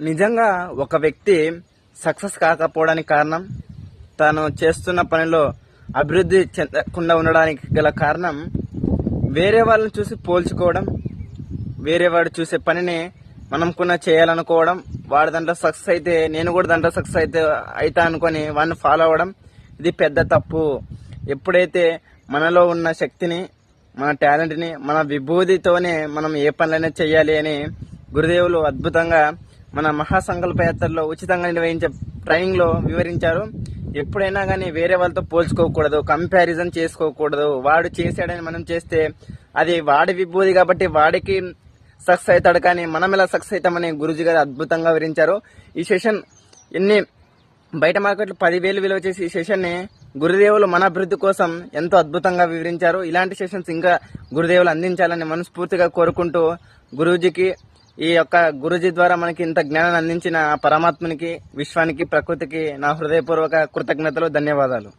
నిజంగా ఒక వ్యక్తి సక్సెస్ కాకపోవడానికి కారణం తాను చేస్తున్న పనిలో అభివృద్ధి చెందకుండా ఉండడానికి గల కారణం వేరే వాళ్ళని చూసి పోల్చుకోవడం వేరే వాడు చూసే పనిని మనం కూడా చేయాలనుకోవడం వాడి దాంట్లో సక్సెస్ అయితే నేను కూడా దాంట్లో సక్సెస్ అయితే అవుతా అనుకొని వాడిని ఫాలో అవ్వడం ఇది పెద్ద తప్పు. ఎప్పుడైతే మనలో ఉన్న శక్తిని మన టాలెంట్ని మన విభూతితోనే మనం ఏ పనులైనా చేయాలి అని గురుదేవులు అద్భుతంగా మన మహాసంకల్ప యాత్రలో ఉచితంగా నిర్వహించే ట్రైనింగ్లో వివరించారు. ఎప్పుడైనా కానీ వేరే వాళ్ళతో పోల్చుకోకూడదు కంపారిజన్ చేసుకోకూడదు. వాడు చేశాడని మనం చేస్తే అది వాడి విభూది కాబట్టి వాడికి సక్సెస్ అవుతాడు కానీ మనం ఎలా సక్సెస్ అవుతామని గురుజీ గారు అద్భుతంగా వివరించారు. ఈ సెషన్ ఎన్ని బయట మార్కెట్లో పదివేలు విలువ చేసి ఈ సెషన్ని గురుదేవులు మన అభివృద్ధి కోసం ఎంతో అద్భుతంగా వివరించారు. ఇలాంటి సెషన్స్ ఇంకా గురుదేవులు అందించాలని మనస్ఫూర్తిగా కోరుకుంటూ గురూజీకి ఈ యొక్క గురుజీ ద్వారా మనకి ఇంత జ్ఞానాన్ని అందించిన పరమాత్మనికి విశ్వానికి ప్రకృతికి నా హృదయపూర్వక కృతజ్ఞతలు ధన్యవాదాలు.